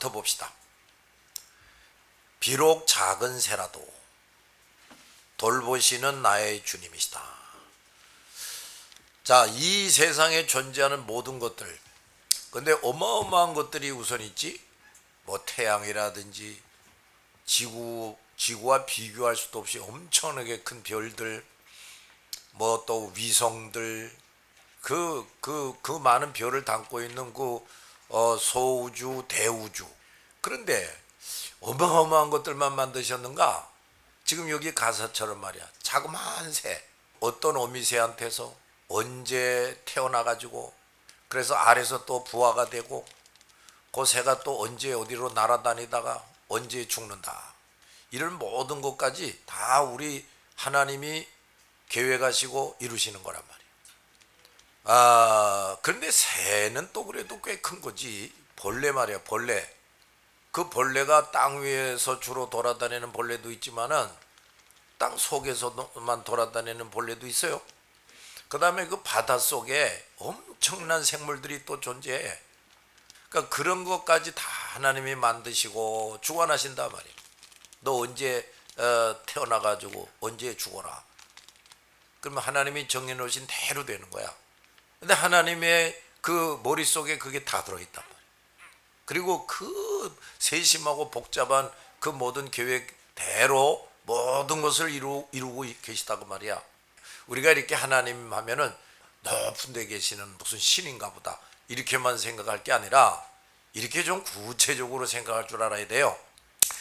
1절부터 봅시다. 비록 작은 새라도 돌보시는 나의 주님이시다. 자, 이 세상에 존재하는 모든 것들. 근데 어마어마한 것들이 우선 있지. 뭐 태양이라든지 지구 지구와 비교할 수도 없이 엄청나게 큰 별들 뭐 또 위성들 그, 그, 그 많은 별을 담고 있는 그 어, 소우주 대우주 그런데 어마어마한 것들만 만드셨는가? 지금 여기 가사처럼 말이야 자그마한 새 어떤 어미새한테서 언제 태어나 가지고 그래서 아래서 또 부화가 되고 그 새가 또 언제 어디로 날아다니다가 언제 죽는다. 이런 모든 것까지 다 우리 하나님이 계획하시고 이루시는 거란 말이에요. 아, 그런데 새는 또 그래도 꽤 큰 거지. 벌레 말이야, 벌레. 그 벌레가 땅 위에서 주로 돌아다니는 벌레도 있지만은 땅 속에서만 돌아다니는 벌레도 있어요. 그 다음에 그 바다 속에 엄청난 생물들이 또 존재해. 그러니까 그런 것까지 다 하나님이 만드시고 주관하신단 말이에요. 너 언제 어, 태어나가지고 언제 죽어라. 그러면 하나님이 정해놓으신 대로 되는 거야. 근데 하나님의 그 머릿속에 그게 다 들어있단 말이에요. 그리고 그 세심하고 복잡한 그 모든 계획대로 모든 것을 이루, 이루고 계시다고 말이야. 우리가 이렇게 하나님 하면은 높은 데 계시는 무슨 신인가 보다. 이렇게만 생각할 게 아니라 이렇게 좀 구체적으로 생각할 줄 알아야 돼요.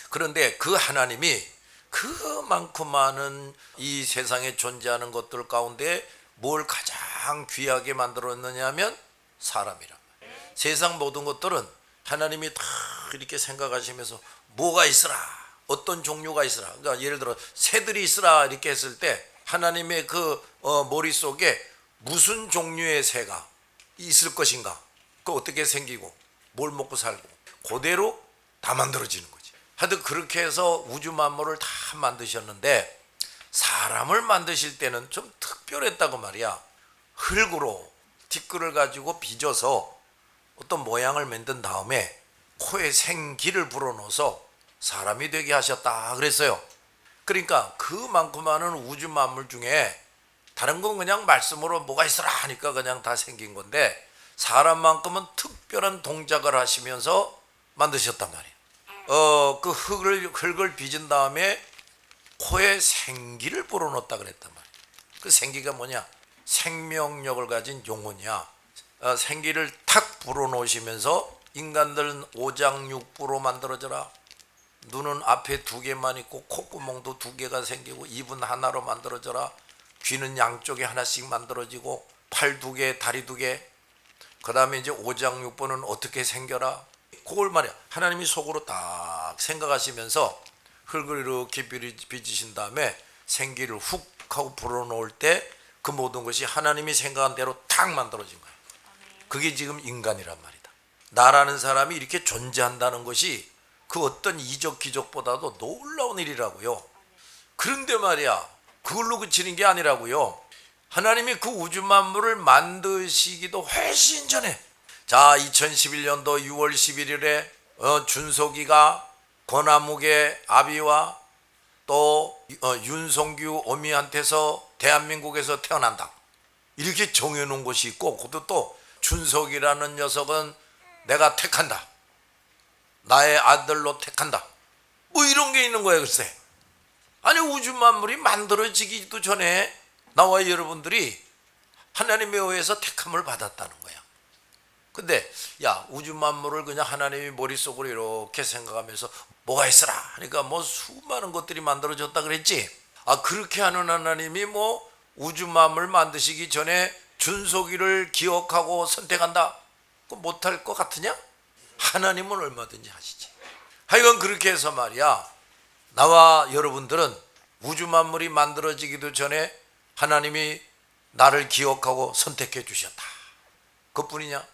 그런데 그 하나님이 그만큼 많은 이 세상에 존재하는 것들 가운데 뭘 가장 귀하게 만들었느냐 하면 사람이란 말이에요. 세상 모든 것들은 하나님이 다 이렇게 생각하시면서 뭐가 있으라 어떤 종류가 있으라. 그러니까 예를 들어 새들이 있으라 이렇게 했을 때 하나님의 그 어, 머릿속에 무슨 종류의 새가 있을 것인가 그 어떻게 생기고 뭘 먹고 살고 그대로 다 만들어지는 거지. 하여튼 그렇게 해서 우주 만물을 다 만드셨는데 사람을 만드실 때는 좀 특별했다고 말이야 흙으로 티끌을 가지고 빚어서 어떤 모양을 만든 다음에 코에 생기를 불어넣어서 사람이 되게 하셨다 그랬어요. 그러니까 그만큼 많은 우주 만물 중에 다른 건 그냥 말씀으로 뭐가 있으라 하니까 그냥 다 생긴 건데 사람만큼은 특별한 동작을 하시면서 만드셨단 말이에요. 어, 그 흙을 흙을 빚은 다음에 코에 생기를 불어넣었다 그랬단 말이에요. 그 생기가 뭐냐? 생명력을 가진 영혼이야. 어, 생기를 탁 불어넣으시면서 인간들은 오장육부로 만들어져라. 눈은 앞에 두 개만 있고 콧구멍도 두 개가 생기고 입은 하나로 만들어져라. 귀는 양쪽에 하나씩 만들어지고 팔 두 개, 다리 두 개. 그 다음에 이제 오장육부는 어떻게 생겨라. 그걸 말이야. 하나님이 속으로 딱 생각하시면서 흙을 이렇게 빚으신 다음에 생기를 훅 하고 불어넣을 때 그 모든 것이 하나님이 생각한 대로 탁 만들어진 거야. 그게 지금 인간이란 말이다. 나라는 사람이 이렇게 존재한다는 것이 그 어떤 이적 기적보다도 놀라운 일이라고요. 그런데 말이야, 그걸로 그치는 게 아니라고요. 하나님이 그 우주 만물을 만드시기도 훨씬 전에, 자, 2011년도 6월 11일에 어, 준석이가 권아묵의 아비와 또 어, 윤성규 어미한테서 대한민국에서 태어난다. 이렇게 정해놓은 것이 있고 그것도 또 준석이라는 녀석은 내가 택한다. 나의 아들로 택한다. 뭐 이런 게 있는 거예요, 글쎄. 아니 우주 만물이 만들어지기도 전에 나와 여러분들이 하나님에 의해서 택함을 받았다는 거야. 근데 야 우주 만물을 그냥 하나님이 머릿속으로 이렇게 생각하면서 뭐가 있어라 하니까 뭐 수많은 것들이 만들어졌다 그랬지 아 그렇게 하는 하나님이 뭐 우주 만물 만드시기 전에 준소기를 기억하고 선택한다. 그 못할 것 같으냐? 하나님은 얼마든지 하시지. 하여간 그렇게 해서 말이야. 나와 여러분들은 우주 만물이 만들어지기도 전에 하나님이 나를 기억하고 선택해 주셨다. 그뿐이냐?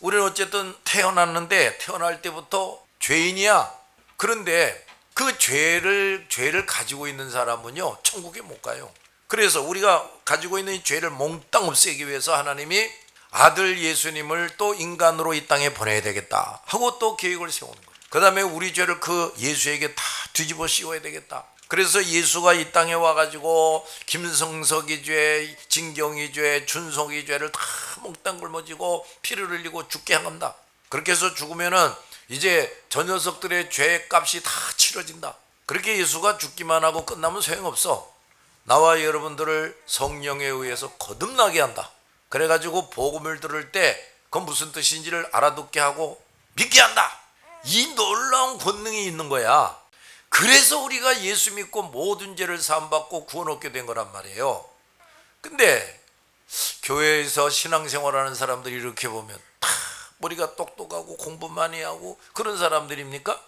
우리는 어쨌든 태어났는데 태어날 때부터 죄인이야. 그런데 그 죄를 죄를 가지고 있는 사람은요 천국에 못 가요. 그래서 우리가 가지고 있는 이 죄를 몽땅 없애기 위해서 하나님이 아들 예수님을 또 인간으로 이 땅에 보내야 되겠다 하고 또 계획을 세우는 거예요. 그 다음에 우리 죄를 그 예수에게 다 뒤집어 씌워야 되겠다. 그래서 예수가 이 땅에 와가지고 김성석이 죄, 진경이 죄, 준석이 죄를 다 몽땅 굶어지고 피를 흘리고 죽게 한 겁니다. 그렇게 해서 죽으면은 이제 저 녀석들의 죄 값이 다 치러진다. 그렇게 예수가 죽기만 하고 끝나면 소용없어. 나와 여러분들을 성령에 의해서 거듭나게 한다. 그래가지고 복음을 들을 때 그건 무슨 뜻인지를 알아듣게 하고 믿게 한다. 이 놀라운 권능이 있는 거야. 그래서 우리가 예수 믿고 모든 죄를 사함받고 구원 얻게 된 거란 말이에요. 근데 교회에서 신앙생활하는 사람들이 이렇게 보면 다 머리가 똑똑하고 공부 많이 하고 그런 사람들입니까?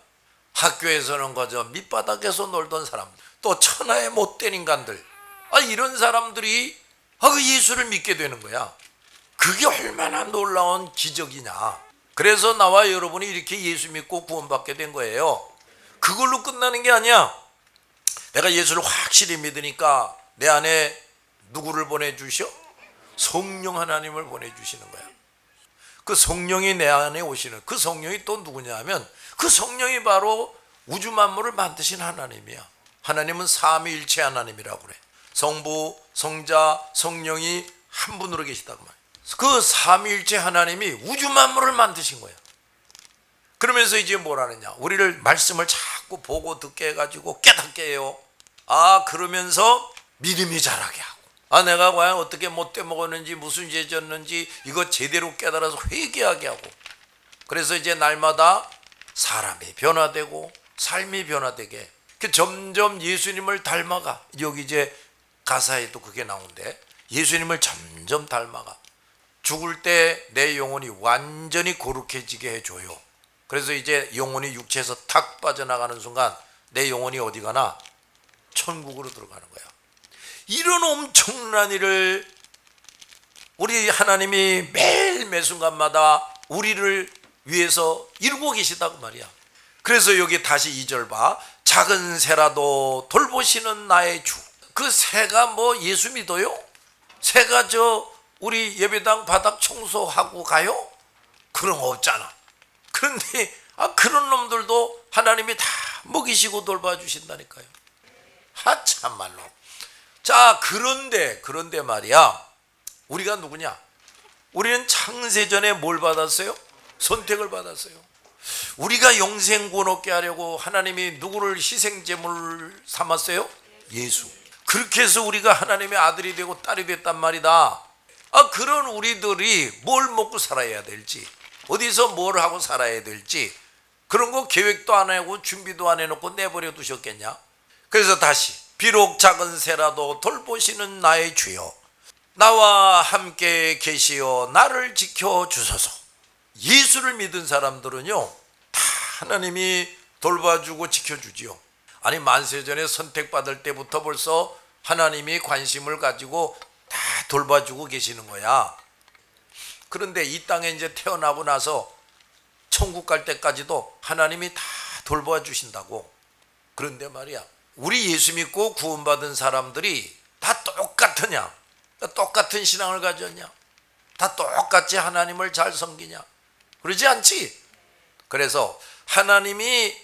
학교에서는 거저 밑바닥에서 놀던 사람, 또 천하의 못된 인간들, 아 이런 사람들이 아 그 예수를 믿게 되는 거야. 그게 얼마나 놀라운 기적이냐. 그래서 나와 여러분이 이렇게 예수 믿고 구원받게 된 거예요. 그걸로 끝나는 게 아니야. 내가 예수를 확실히 믿으니까 내 안에 누구를 보내주셔? 성령 하나님을 보내주시는 거야. 그 성령이 내 안에 오시는 그 성령이 또 누구냐 하면 그 성령이 바로 우주 만물을 만드신 하나님이야. 하나님은 삼위일체 하나님이라고 그래. 성부, 성자, 성령이 한 분으로 계시다고 말이야. 그 삼위일체 하나님이 우주 만물을 만드신 거야. 그러면서 이제 뭐라느냐? 우리를 말씀을 자꾸 보고 듣게 해가지고 깨닫게 해요. 아 그러면서 믿음이 자라게 하고. 아 내가 과연 어떻게 못돼 먹었는지 무슨 죄 졌는지 이거 제대로 깨달아서 회개하게 하고. 그래서 이제 날마다 사람이 변화되고 삶이 변화되게. 그 점점 예수님을 닮아가. 여기 이제 가사에도 그게 나오는데 예수님을 점점 닮아가. 죽을 때 내 영혼이 완전히 거룩해지게 해줘요. 그래서 이제 영혼이 육체에서 탁 빠져나가는 순간 내 영혼이 어디 가나 천국으로 들어가는 거야. 이런 엄청난 일을 우리 하나님이 매일 매 순간마다 우리를 위해서 이루고 계시다고 말이야. 그래서 여기 다시 2절 봐. 작은 새라도 돌보시는 나의 주. 그 새가 뭐 예수 믿어요? 새가 저 우리 예배당 바닥 청소하고 가요? 그런 거 없잖아. 그런데 아 그런 놈들도 하나님이 다 먹이시고 돌봐주신다니까요. 하 참말로. 자 그런데 그런데 말이야 우리가 누구냐? 우리는 창세전에 뭘 받았어요? 선택을 받았어요. 우리가 영생구원 얻게 하려고 하나님이 누구를 희생제물 삼았어요? 예수. 그렇게 해서 우리가 하나님의 아들이 되고 딸이 됐단 말이다. 아 그런 우리들이 뭘 먹고 살아야 될지 어디서 뭘 하고 살아야 될지 그런 거 계획도 안 하고 준비도 안 해놓고 내버려 두셨겠냐? 그래서 다시 비록 작은 새라도 돌보시는 나의 주여 나와 함께 계시어 나를 지켜 주소서. 예수를 믿은 사람들은요 다 하나님이 돌봐주고 지켜주지요. 아니 만세전에 선택받을 때부터 벌써 하나님이 관심을 가지고 다 돌봐주고 계시는 거야. 그런데 이 땅에 이제 태어나고 나서 천국 갈 때까지도 하나님이 다 돌봐 주신다고. 그런데 말이야. 우리 예수 믿고 구원받은 사람들이 다 똑같으냐? 똑같은 신앙을 가졌냐? 다 똑같이 하나님을 잘 섬기냐? 그러지 않지. 그래서 하나님이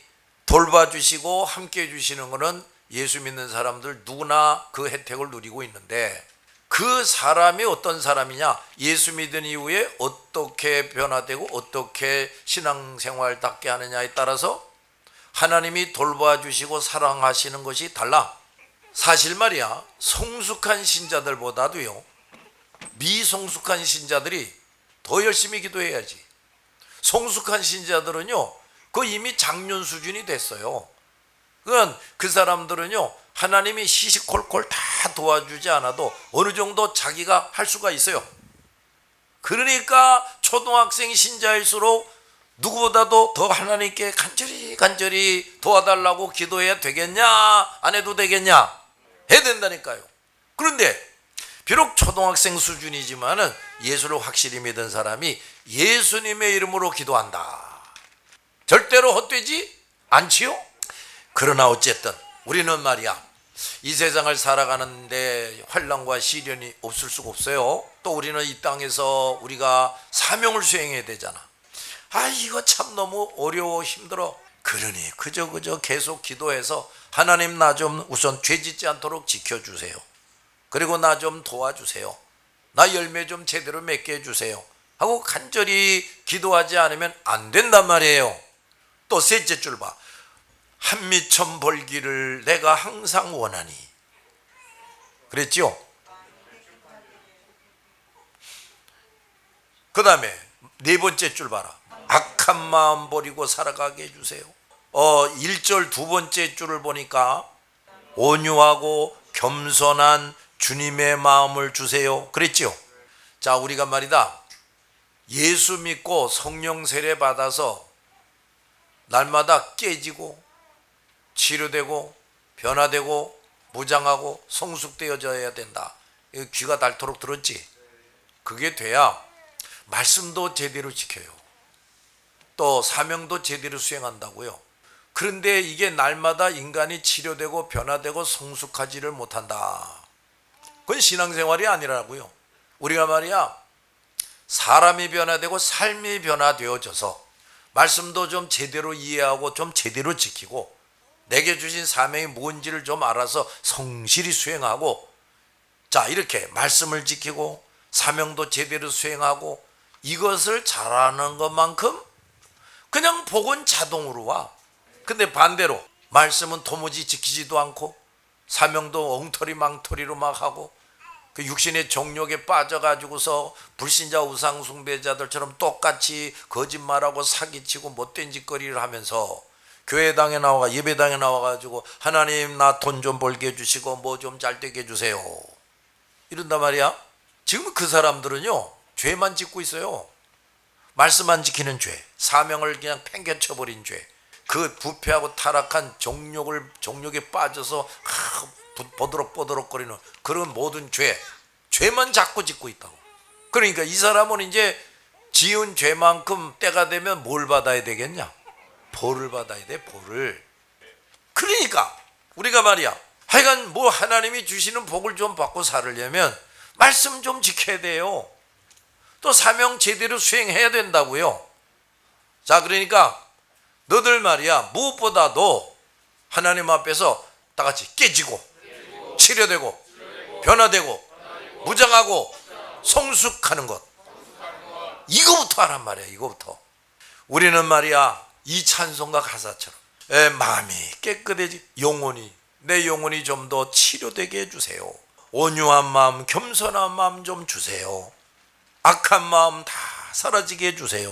돌봐주시고 함께 해주시는 것은 예수 믿는 사람들 누구나 그 혜택을 누리고 있는데 그 사람이 어떤 사람이냐? 예수 믿은 이후에 어떻게 변화되고 어떻게 신앙생활답게 하느냐에 따라서 하나님이 돌봐주시고 사랑하시는 것이 달라. 사실 말이야, 성숙한 신자들보다도요, 미성숙한 신자들이 더 열심히 기도해야지. 성숙한 신자들은요, 그 이미 장년 수준이 됐어요. 그건 그 사람들은요, 하나님이 시시콜콜 다 도와주지 않아도 어느 정도 자기가 할 수가 있어요. 그러니까 초등학생 신자일수록 누구보다도 더 하나님께 간절히 간절히 도와달라고 기도해야 되겠냐? 안 해도 되겠냐? 해야 된다니까요. 그런데 비록 초등학생 수준이지만은 예수를 확실히 믿은 사람이 예수님의 이름으로 기도한다. 절대로 헛되지 않지요? 그러나 어쨌든 우리는 말이야 이 세상을 살아가는데 환란과 시련이 없을 수가 없어요. 또 우리는 이 땅에서 우리가 사명을 수행해야 되잖아. 아 이거 참 너무 어려워 힘들어. 그러니 그저 그저 계속 기도해서 하나님 나 좀 우선 죄 짓지 않도록 지켜주세요. 그리고 나 좀 도와주세요. 나 열매 좀 제대로 맺게 해주세요. 하고 간절히 기도하지 않으면 안 된단 말이에요. 또 셋째 줄 봐. 한미천 벌기를 내가 항상 원하니. 그랬죠? 그 다음에 네 번째 줄 봐라. 악한 마음 버리고 살아가게 해주세요. 어, 1절 두 번째 줄을 보니까 온유하고 겸손한 주님의 마음을 주세요. 그랬죠? 자, 우리가 말이다. 예수 믿고 성령 세례 받아서 날마다 깨지고 치료되고 변화되고 무장하고 성숙되어져야 된다. 귀가 닳도록 들었지? 그게 돼야 말씀도 제대로 지켜요. 또 사명도 제대로 수행한다고요. 그런데 이게 날마다 인간이 치료되고 변화되고 성숙하지를 못한다. 그건 신앙생활이 아니라고요. 우리가 말이야 사람이 변화되고 삶이 변화되어져서 말씀도 좀 제대로 이해하고 좀 제대로 지키고 내게 주신 사명이 뭔지를 좀 알아서 성실히 수행하고 자 이렇게 말씀을 지키고 사명도 제대로 수행하고 이것을 잘하는 것만큼 그냥 복은 자동으로 와. 근데 반대로 말씀은 도무지 지키지도 않고 사명도 엉터리 망터리로 막 하고 그 육신의 정욕에 빠져가지고서 불신자 우상 숭배자들처럼 똑같이 거짓말하고 사기치고 못된 짓거리를 하면서 교회당에 나와 예배당에 나와가지고 하나님 나 돈 좀 벌게 해주시고 뭐 좀 잘 되게 해주세요. 이런단 말이야. 지금 그 사람들은요 죄만 짓고 있어요 말씀 안 지키는 죄 사명을 그냥 팽개쳐 버린 죄 그 부패하고 타락한 정욕을 정욕에 빠져서 하, 버드럭버드럭거리는 그런 모든 죄 죄만 자꾸 짓고 있다고. 그러니까 이 사람은 이제 지은 죄만큼 때가 되면 뭘 받아야 되겠냐? 벌을 받아야 돼 벌을. 그러니까 우리가 말이야 하여간 뭐 하나님이 주시는 복을 좀 받고 살으려면 말씀 좀 지켜야 돼요 또 사명 제대로 수행해야 된다고요. 자 그러니까 너들 말이야 무엇보다도 하나님 앞에서 다 같이 깨지고 치료되고 변화되고 무장하고 성숙하는 것. 이거부터 하란 말이야 이거부터. 우리는 말이야 이 찬송가 가사처럼 에, 마음이 깨끗해지 영혼이 내 영혼이 좀 더 치료되게 해주세요. 온유한 마음 겸손한 마음 좀 주세요 악한 마음 다 사라지게 해주세요.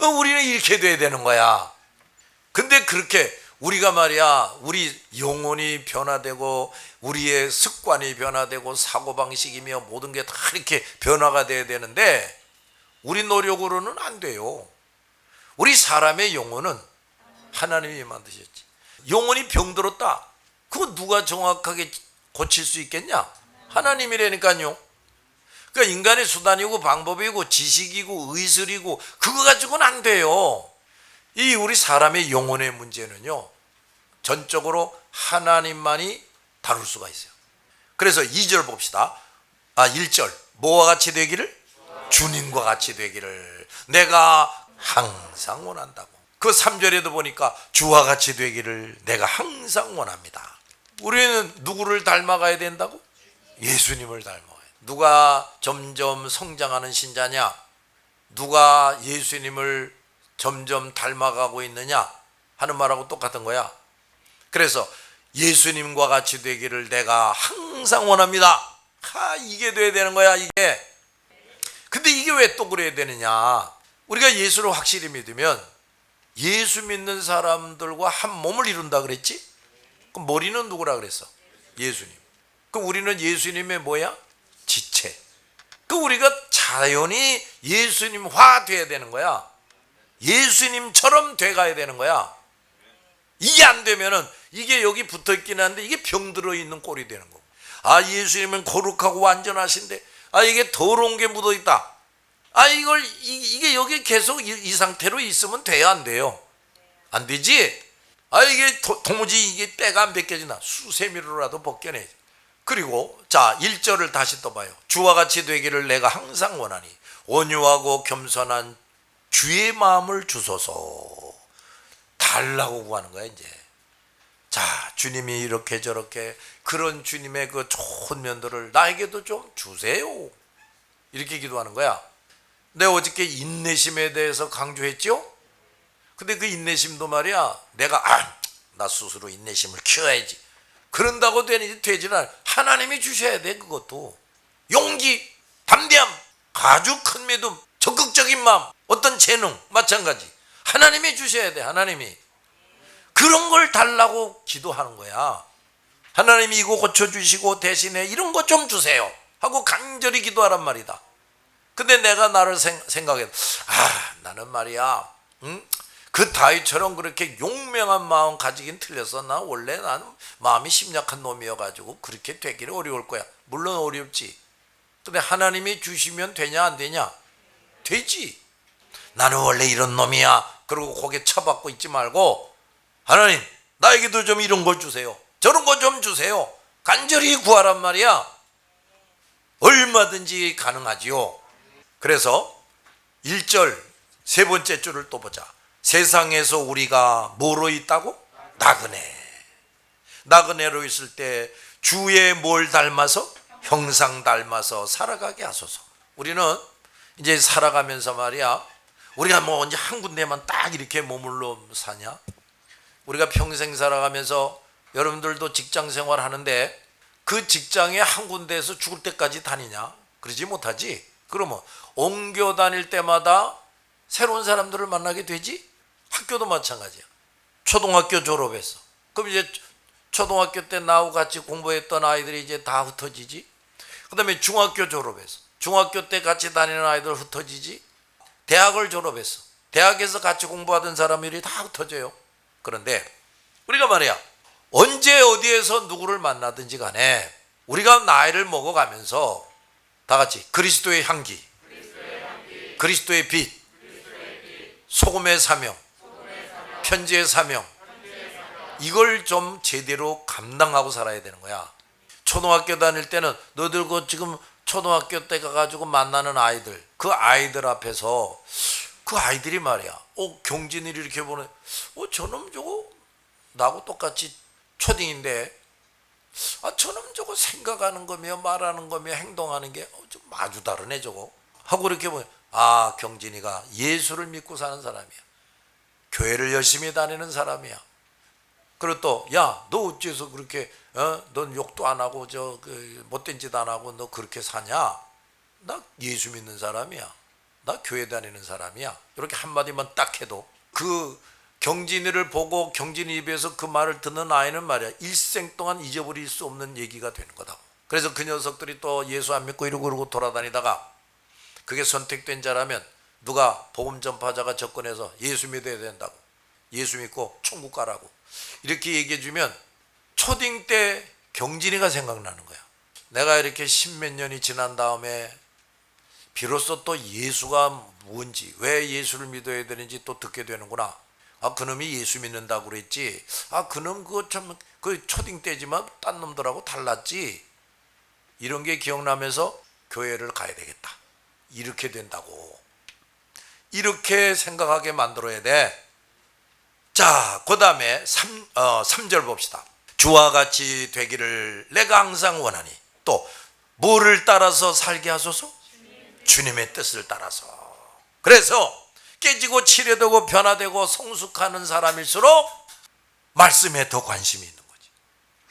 어, 우리는 이렇게 돼야 되는 거야. 근데 그렇게 우리가 말이야 우리 영혼이 변화되고 우리의 습관이 변화되고 사고방식이며 모든 게 다 이렇게 변화가 돼야 되는데 우리 노력으로는 안 돼요. 우리 사람의 영혼은 하나님이 만드셨지. 영혼이 병들었다. 그거 누가 정확하게 고칠 수 있겠냐? 하나님이라니까요 그러니까 인간의 수단이고 방법이고 지식이고 의술이고 그거 가지고는 안 돼요. 이 우리 사람의 영혼의 문제는요 전적으로 하나님만이 다룰 수가 있어요. 그래서 2절 봅시다. 아 1절. 뭐와 같이 되기를? 주님과 같이 되기를. 내가 항상 원한다고. 그 3절에도 보니까 주와 같이 되기를 내가 항상 원합니다. 우리는 누구를 닮아가야 된다고? 예수님을 돼. 누가 점점 성장하는 신자냐 누가 예수님을 점점 닮아가고 있느냐 하는 말하고 똑같은 거야. 그래서 예수님과 같이 되기를 내가 항상 원합니다. 하, 이게 돼야 되는 거야, 이게. 근데 이게 왜 또 그래야 되느냐? 우리가 예수를 확실히 믿으면 예수 믿는 사람들과 한 몸을 이룬다 그랬지? 그럼 머리는 누구라 그랬어? 예수님. 그럼 우리는 예수님의 뭐야? 그 우리가 자연히 예수님화 돼야 되는 거야. 예수님처럼 돼가야 되는 거야. 이게 안 되면은 이게 여기 붙어 있긴 한데 이게 병들어 있는 꼴이 되는 거고. 아 예수님은 거룩하고 완전하신데 아 이게 더러운 게 묻어 있다. 아 이걸 이, 이게 여기 계속 이, 이 상태로 있으면 돼야 안 돼요. 안 되지? 아 이게 도, 도무지 이게 때가 안 벗겨지나 수세미로라도 벗겨내. 그리고 자 1절을 다시 또 봐요. 주와 같이 되기를 내가 항상 원하니 온유하고 겸손한 주의 마음을 주소서. 달라고 구하는 거야 이제. 자 주님이 이렇게 저렇게 그런 주님의 그 좋은 면들을 나에게도 좀 주세요. 이렇게 기도하는 거야. 내가 어저께 인내심에 대해서 강조했죠? 근데 그 인내심도 말이야 내가 아, 나 스스로 인내심을 키워야지 그런다고 되지 되지는 않아. 하나님이 주셔야 돼 그것도. 용기 담대함 아주 큰 믿음 적극적인 마음 어떤 재능 마찬가지. 하나님이 주셔야 돼 하나님이. 그런 걸 달라고 기도하는 거야. 하나님이 이거 고쳐주시고 대신에 이런 거 좀 주세요. 하고 간절히 기도하란 말이다. 근데 내가 나를 생, 생각해. 아 나는 말이야 응? 그 다윗처럼 그렇게 용맹한 마음 가지긴 틀렸어 나 원래 나는 마음이 심약한 놈이어가지고 그렇게 되기는 어려울 거야. 물론 어렵지. 근데 하나님이 주시면 되냐 안 되냐? 되지. 나는 원래 이런 놈이야. 그리고 고개 쳐박고 있지 말고 하나님 나에게도 좀 이런 걸 주세요. 저런 거 좀 주세요. 간절히 구하란 말이야. 얼마든지 가능하지요. 그래서 1절 세 번째 줄을 또 보자. 세상에서 우리가 뭐로 있다고? 나그네. 나그네로 있을 때 주의 뭘 닮아서? 형상 닮아서 살아가게 하소서. 우리는 이제 살아가면서 말이야. 우리가 뭐 언제 한 군데만 딱 이렇게 머물러 사냐? 우리가 평생 살아가면서 여러분들도 직장 생활 하는데 그 직장에 한 군데에서 죽을 때까지 다니냐? 그러지 못하지. 그러면 옮겨 다닐 때마다 새로운 사람들을 만나게 되지? 학교도 마찬가지야. 초등학교 졸업했어. 그럼 이제 초등학교 때 나하고 같이 공부했던 아이들이 이제 다 흩어지지? 그 다음에 중학교 졸업했어. 중학교 때 같이 다니는 아이들 흩어지지? 대학을 졸업했어. 대학에서 같이 공부하던 사람들이 다 흩어져요. 그런데 우리가 말이야. 언제 어디에서 누구를 만나든지 간에 우리가 나이를 먹어가면서 다 같이 그리스도의 향기, 그리스도의 빛, 소금의 사명, 편지의 사명, 이걸 좀 제대로 감당하고 살아야 되는 거야. 초등학교 다닐 때는 너들 그 지금 초등학교 때 가가지고 만나는 아이들, 그 아이들 앞에서 그 아이들이 말이야. 어, 경진이 이렇게 보는, 어, 저놈 저거 나하고 똑같이 초딩인데. 아 저놈 저거 생각하는 거며 말하는 거며 행동하는 게좀 아주 다르네 저거. 하고 이렇게 보면 아 경진이가 예수를 믿고 사는 사람이야 교회를 열심히 다니는 사람이야. 그리고 또 야 너 어째서 그렇게 어 넌 욕도 안 하고 저 그 못된 짓 안 하고 너 그렇게 사냐? 나 예수 믿는 사람이야. 나 교회 다니는 사람이야. 이렇게 한마디만 딱 해도 그 경진이를 보고 경진이 입에서 그 말을 듣는 아이는 말이야. 일생 동안 잊어버릴 수 없는 얘기가 되는 거다. 그래서 그 녀석들이 또 예수 안 믿고 이러고 그러고 돌아다니다가 그게 선택된 자라면 누가 복음 전파자가 접근해서 예수 믿어야 된다고 예수 믿고 천국 가라고 이렇게 얘기해 주면 초딩 때 경진이가 생각나는 거야. 내가 이렇게 십몇 년이 지난 다음에 비로소 또 예수가 뭔지 왜 예수를 믿어야 되는지 또 듣게 되는구나. 아 그놈이 예수 믿는다고 그랬지. 아 그놈 그거 참 그 초딩 때지만 딴 놈들하고 달랐지. 이런 게 기억나면서 교회를 가야 되겠다. 이렇게 된다고. 이렇게 생각하게 만들어야 돼. 자, 그 다음에 3, 어, 3절 봅시다. 주와 같이 되기를 내가 항상 원하니 또 뭐를 따라서 살게 하소서? 주님의 뜻을 따라서. 그래서 깨지고 치료되고 변화되고 성숙하는 사람일수록 말씀에 더 관심이 있는 거지.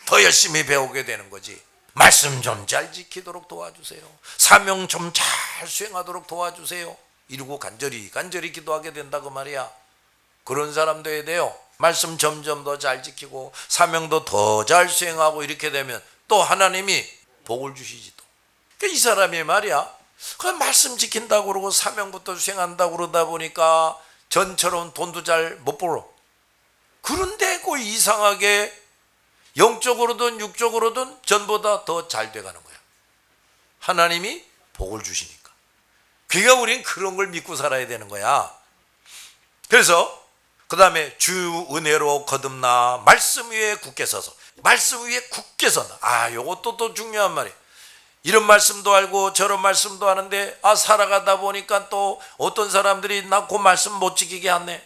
더 열심히 배우게 되는 거지. 말씀 좀 잘 지키도록 도와주세요. 사명 좀잘잘 수행하도록 도와주세요. 이러고 간절히 간절히 기도하게 된다 그 말이야. 그런 사람 돼야 돼요. 말씀 점점 더 잘 지키고 사명도 더 잘 수행하고 이렇게 되면 또 하나님이 복을 주시지 또. 그러니까 이 사람이 말이야. 그 말씀 지킨다고 그러고 사명부터 수행한다고 그러다 보니까 전처럼 돈도 잘 못 벌어. 그런데 그 이상하게 영적으로든 육적으로든 전보다 더 잘 돼가는 거야. 하나님이 복을 주시니까. 그러니까 우린 그런 걸 믿고 살아야 되는 거야. 그래서 그 다음에 주 은혜로 거듭나 말씀 위에 굳게 서서 말씀 위에 굳게 서다. 아 요것도 또 중요한 말이에요. 이런 말씀도 알고 저런 말씀도 하는데 아 살아가다 보니까 또 어떤 사람들이 나 그 말씀 못 지키게 하네.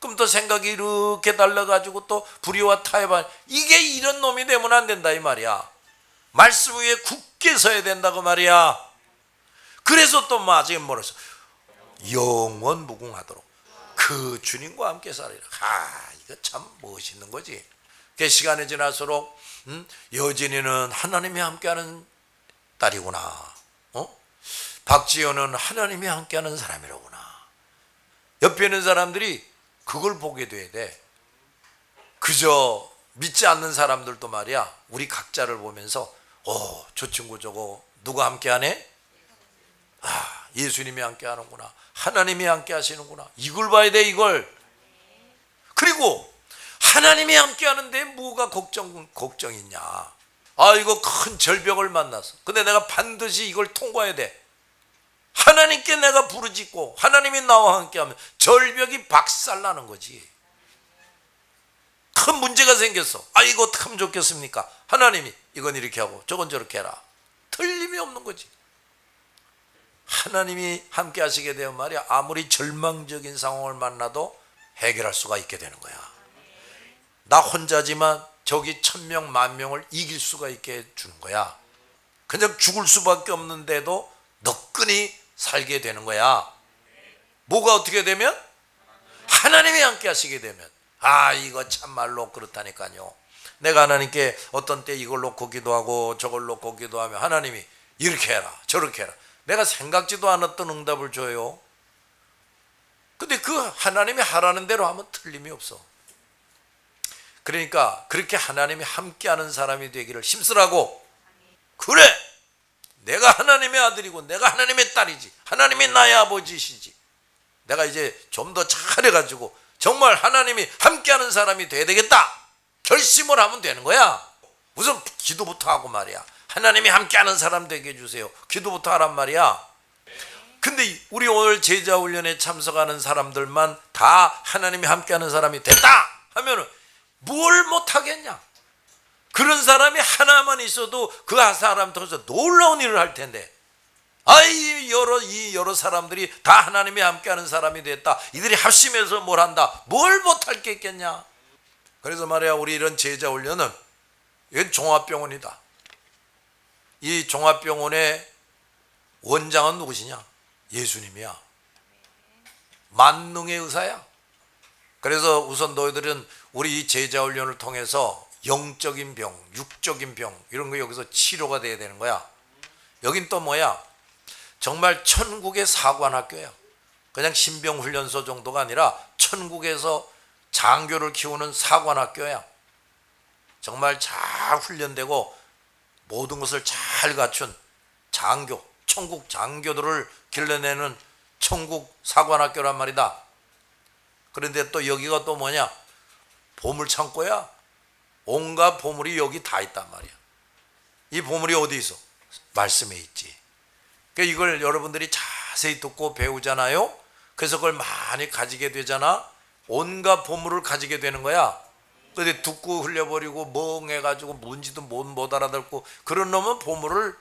그럼 또 생각이 이렇게 달라가지고 또 불의와 타협한 이게 이런 놈이 되면 안 된다 이 말이야. 말씀 위에 굳게 서야 된다고 말이야. 그래서 또 마지막 뭐랬어? 영원 무궁하도록 그 주님과 함께 살리라. 아 이거 참 멋있는 거지. 그 시간이 지날수록 음, 여진이는 하나님이 함께하는 딸이구나. 어? 박지현은 하나님이 함께하는 사람이로구나. 옆에 있는 사람들이 그걸 보게 돼야 돼. 그저 믿지 않는 사람들도 말이야. 우리 각자를 보면서 어, 저 친구 저거 누가 함께하네? 아, 예수님이 함께 하는구나. 하나님이 함께 하시는구나. 이걸 봐야 돼, 이걸. 그리고 하나님이 함께 하는데 뭐가 걱정 걱정 있냐? 아, 이거 큰 절벽을 만났어. 근데 내가 반드시 이걸 통과해야 돼. 하나님께 내가 부르짖고 하나님이 나와 함께하면 절벽이 박살나는 거지. 큰 문제가 생겼어. 아 이거 어떻게 하면 좋겠습니까? 하나님이 이건 이렇게 하고 저건 저렇게 해라. 틀림이 없는 거지. 하나님이 함께 하시게 되면 말이야 아무리 절망적인 상황을 만나도 해결할 수가 있게 되는 거야. 나 혼자지만 저기 천명 만명을 이길 수가 있게 해 주는 거야. 그냥 죽을 수밖에 없는데도 너끈히 살게 되는 거야. 뭐가 어떻게 되면 하나님이 함께 하시게 되면 아 이거 참말로 그렇다니까요. 내가 하나님께 어떤 때 이걸 놓고 기도하고 저걸 놓고 기도하면 하나님이 이렇게 해라 저렇게 해라 내가 생각지도 않았던 응답을 줘요. 근데 그 하나님이 하라는 대로 하면 틀림이 없어. 그러니까 그렇게 하나님이 함께하는 사람이 되기를 힘쓰라고. 그래. 내가 하나님의 아들이고 내가 하나님의 딸이지. 하나님이 나의 아버지시지. 내가 이제 좀 더 잘해가지고 정말 하나님이 함께하는 사람이 돼야 되겠다. 결심을 하면 되는 거야. 우선 기도부터 하고 말이야. 하나님이 함께하는 사람 되게 해주세요. 기도부터 하란 말이야. 근데 우리 오늘 제자 훈련에 참석하는 사람들만 다 하나님이 함께하는 사람이 됐다 하면은 뭘 못하겠냐? 그런 사람이 하나만 있어도 그 사람 통해서 놀라운 일을 할 텐데. 아이 여러 이 여러 사람들이 다 하나님이 함께하는 사람이 됐다. 이들이 합심해서 뭘 한다. 뭘 못할 게 있겠냐? 그래서 말이야 우리 이런 제자 훈련은 이건 종합병원이다. 이 종합병원의 원장은 누구시냐? 예수님이야. 만능의 의사야. 그래서 우선 너희들은 우리 이 제자 훈련을 통해서 영적인 병, 육적인 병 이런 거 여기서 치료가 돼야 되는 거야. 여긴 또 뭐야? 정말 천국의 사관학교야. 그냥 신병 훈련소 정도가 아니라 천국에서 장교를 키우는 사관학교야. 정말 잘 훈련되고 모든 것을 잘 갖춘 장교, 천국 장교들을 길러내는 천국 사관학교란 말이다. 그런데 또 여기가 또 뭐냐? 보물 창고야. 온갖 보물이 여기 다 있단 말이야. 이 보물이 어디 있어? 말씀에 있지. 그러니까 이걸 여러분들이 자세히 듣고 배우잖아요. 그래서 그걸 많이 가지게 되잖아. 온갖 보물을 가지게 되는 거야. 근데 듣고 흘려버리고 멍해가지고 뭔지도 못, 못 알아듣고 그런 놈은 보물을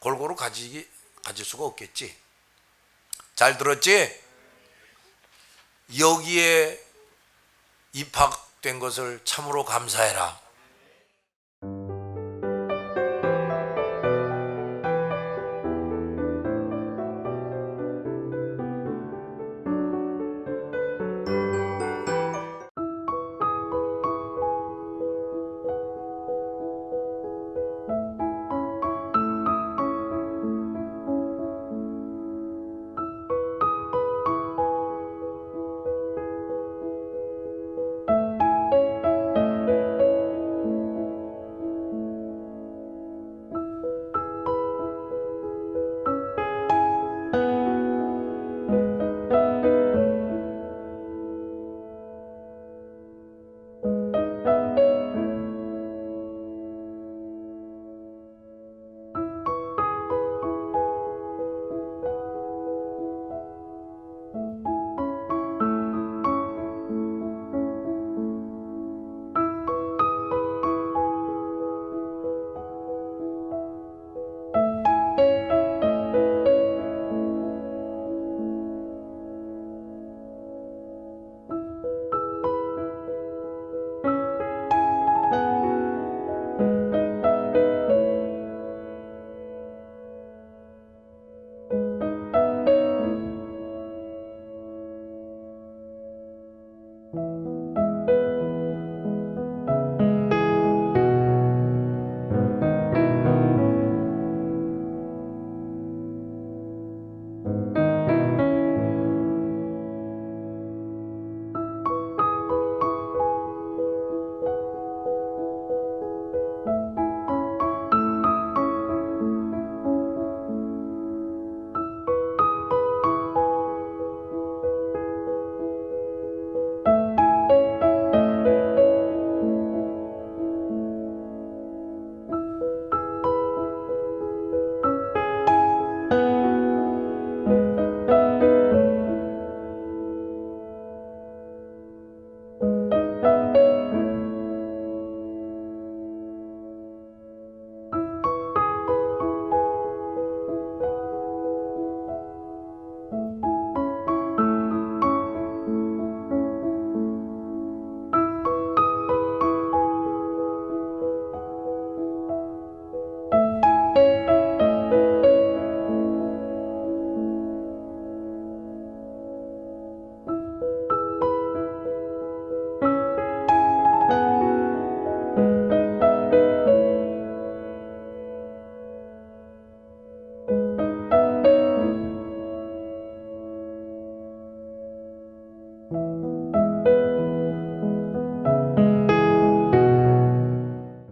골고루 가지기 가질 수가 없겠지. 잘 들었지? 여기에 입학된 것을 참으로 감사해라.